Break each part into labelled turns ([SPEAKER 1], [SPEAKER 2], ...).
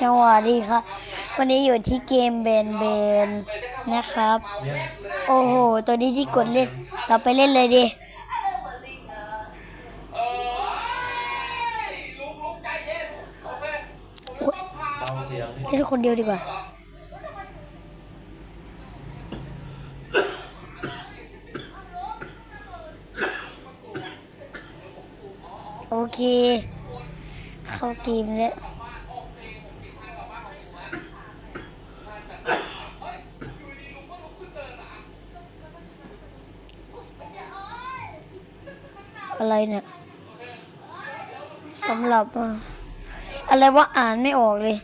[SPEAKER 1] สวัสดีครับ วันนี้อยู่ที่เกมเบนเบนนะครับ โอ้โห ตัวนี้ที่กดเล่น เราไปเล่นเลยดิอุ๊ย
[SPEAKER 2] เบาเสียงนี่
[SPEAKER 1] เล่นคนเดียวดีกว่า โอเค เข้าเกมแล้ว อะไรเนี่ยสำหรับอะอะไรว่าอ่านไม่ออกเลย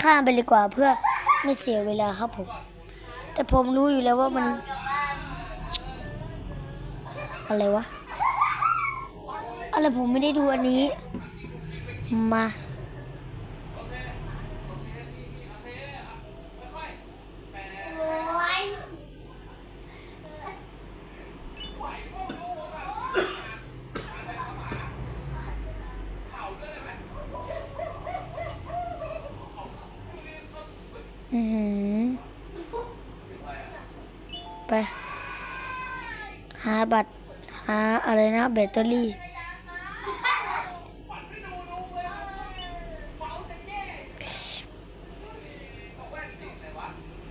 [SPEAKER 1] ข้ามไปเลยกว่าเพื่อไม่เสียเวลาครับผม แต่ผมรู้อยู่แล้วว่ามัน อะไรวะ อะไรผมไม่ได้ดูอันนี้ มา อือไป หาบัตร หาอะไรนะแบตเตอรี่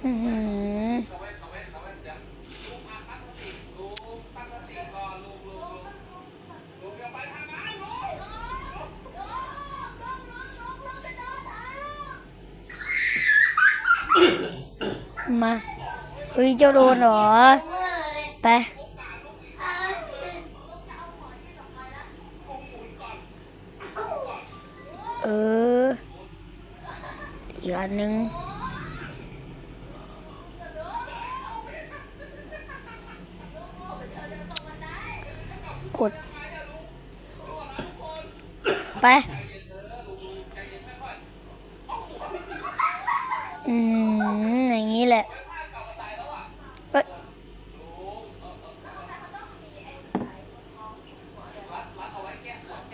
[SPEAKER 1] อือหือ มาเฮ้ยเจ้าโดนเหรอ ไป เออ อีกอันหนึ่งกด ไป อืมอ นี้แหละเอ้ย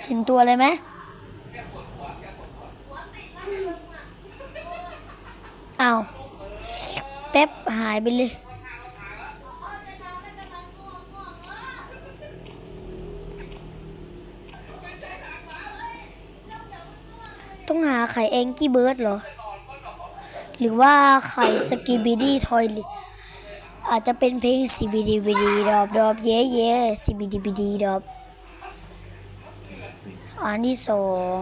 [SPEAKER 1] เห็นตัวอะไรไหมเอาวแป๊บหายไปเลยต้องหาไข่แองกี้เบิร์ดเหรอ หรือว่าไข่สกีบิดี้ทอยอาจจะเป็นเพลงซีบีดีบีดีดอบดอบเย่เย่ซีบีดีบีดีดอบอันที่สอง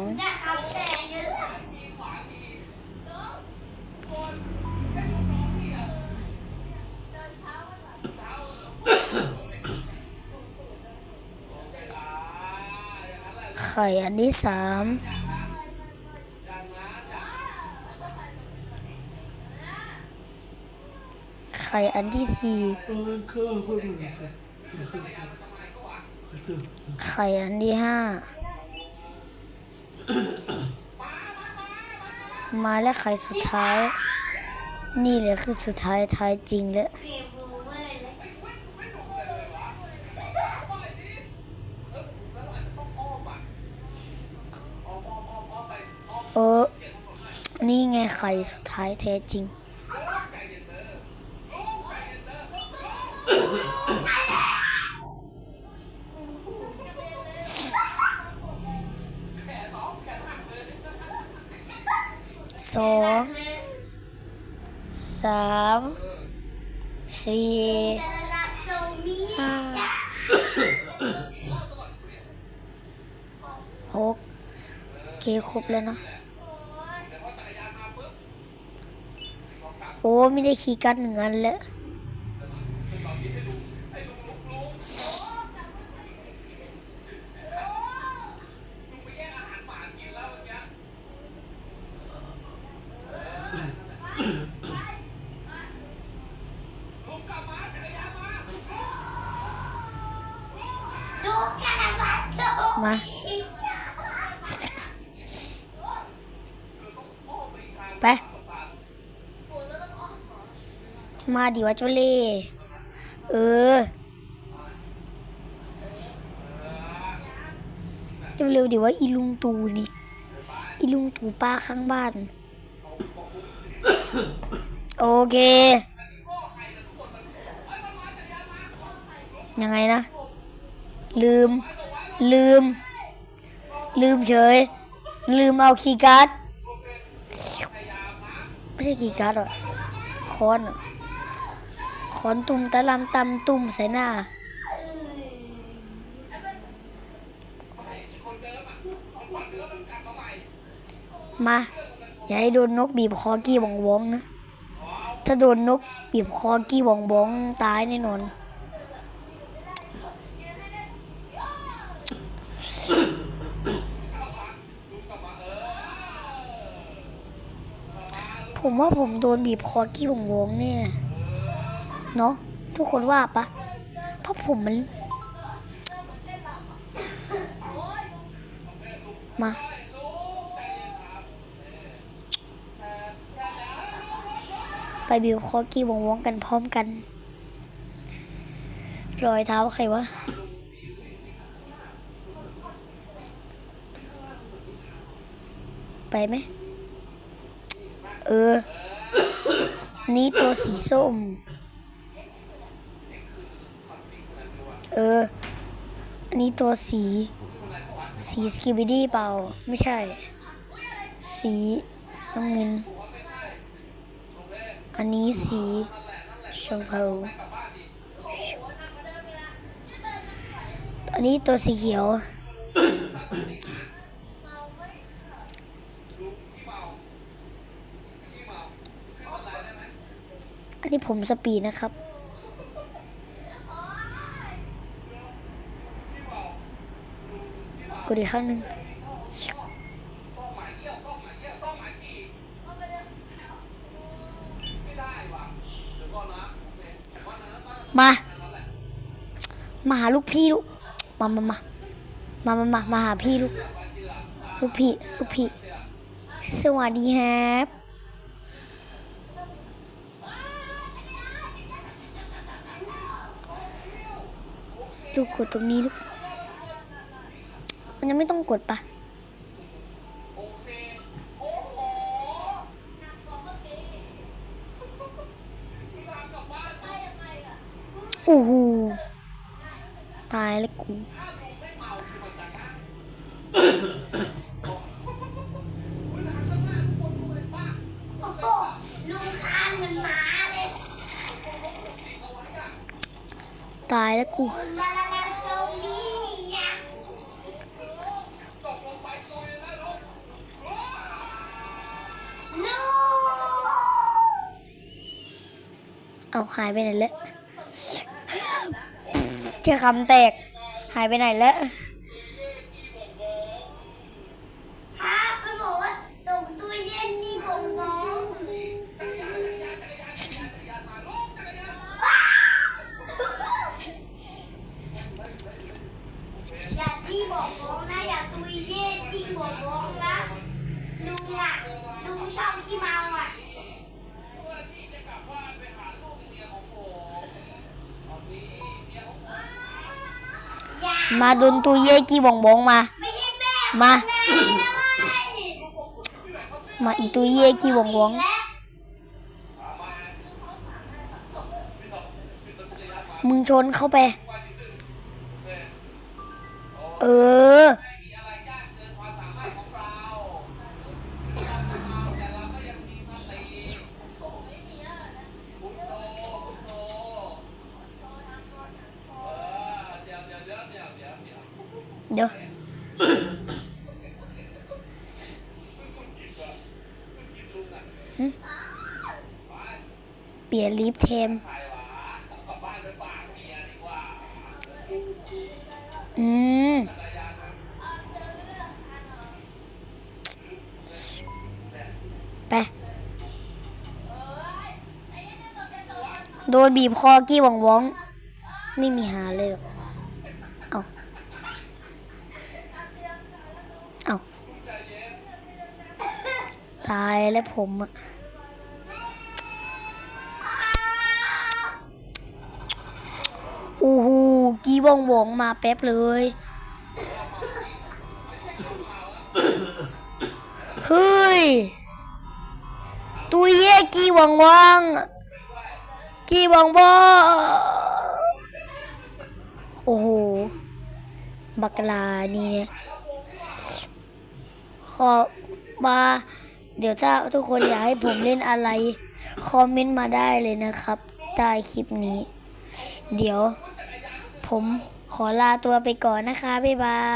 [SPEAKER 1] ไข่อันที่สาม ข่อันที่สี่ไข่อันที่ห้ามาแล้วไข่สุดท้าย นี่แหละคือสุดท้ายท้ายจริงแล้วเออ นี่ไงไข่สุดท้ายแท้จริง สองสามสี่ห้าหกโอเคครบแล้วเนอะโอ้ไม่ได้ขี่การ์ดหนึ่งอันแล้ว มา ไป มาดิวะเจ้าเล่เออเร็วๆดิว่าอีลุงตูนี่ อีลุงตูป้าข้างบ้าน โอเค ยังไงนะ ลืม ลืม ลืมเฉย ลืมเอาคีย์การ์ดไม่ใช่คีย์การ์ดหรอค้อนค้อนตุ่มตะลำตำตุ่มใส่หน้ามา อย่าให้โดนนกบีบคอกี้บองบองนะ ถ้าโดนนกบีบคอกี้บองบองตายแน่นอน ผมว่าผมโดนบีบคอกี้บองบองเนี่ยเนาะทุกคนว่าปะเพราะผมมัน มา ไปบิวคอกี้วงวงกันพร้อมกัน รอยเท้าใครวะ ไปไหม เออ นี่ตัวสีส้ม เออ อันนี้ตัวสี สีสกิบิดี้เปล่า ไม่ใช่ สีน้ำเงิน อันนี้สีชมพูอันนี้ตัวสีเขียว อั นนี้ผมสปีดนะครับ กดอีกครั้งหนึ่งมา มาหาลูกพี่ลูก มามามามามามามาหาพี่ลูก ลูกพี่ ลูกพี่ สวัสดีครับ ลูกกดตรงนี้ลูก มันยังไม่ต้องกดปะโอ้โหตายแล้วกู ตายแล้วกู
[SPEAKER 3] บาลาลาโซนี่ยักษ์ลูก
[SPEAKER 1] เอาหายไปไหนแล้วเจอคำแตก หายไปไหนแล้ว
[SPEAKER 3] ครับมันบอกว่าตรงตัวเย็นจริงผมมองอย่าที่บอกมองนะอย่าตุยเย่ที่บอกมองนะลุงอะลุง ชอบขี้เมาอะอย่า
[SPEAKER 1] มาโดนตัวเย่กี้บองบองมา
[SPEAKER 3] ไม่ใช่แม่
[SPEAKER 1] มา
[SPEAKER 3] นายนะไม่
[SPEAKER 1] มาอีตัวเย่กี้บองบอง
[SPEAKER 3] และ
[SPEAKER 1] มึงชนเข้าไป เดี๋ยวเปลี่ยนลิฟเทม อืม ไป โดนบีบคอกี้หวองวอง ไม่มีหาเลยหรอกเอาเอาตาย แล้วผมอะอู้หูกี้วองวองมาแป๊บเลย เฮ้ย ตุยเย่กีวังวังกีวังบ่โอ้โห บักลานี่เนี่ยขอมา เดี๋ยวถ้าทุกคนอยากให้ผมเล่นอะไร คอมเมนต์มาได้เลยนะครับ ใต้คลิปนี้ เดี๋ยว ผมขอลาตัวไปก่อนนะคะ บ๊ายบาย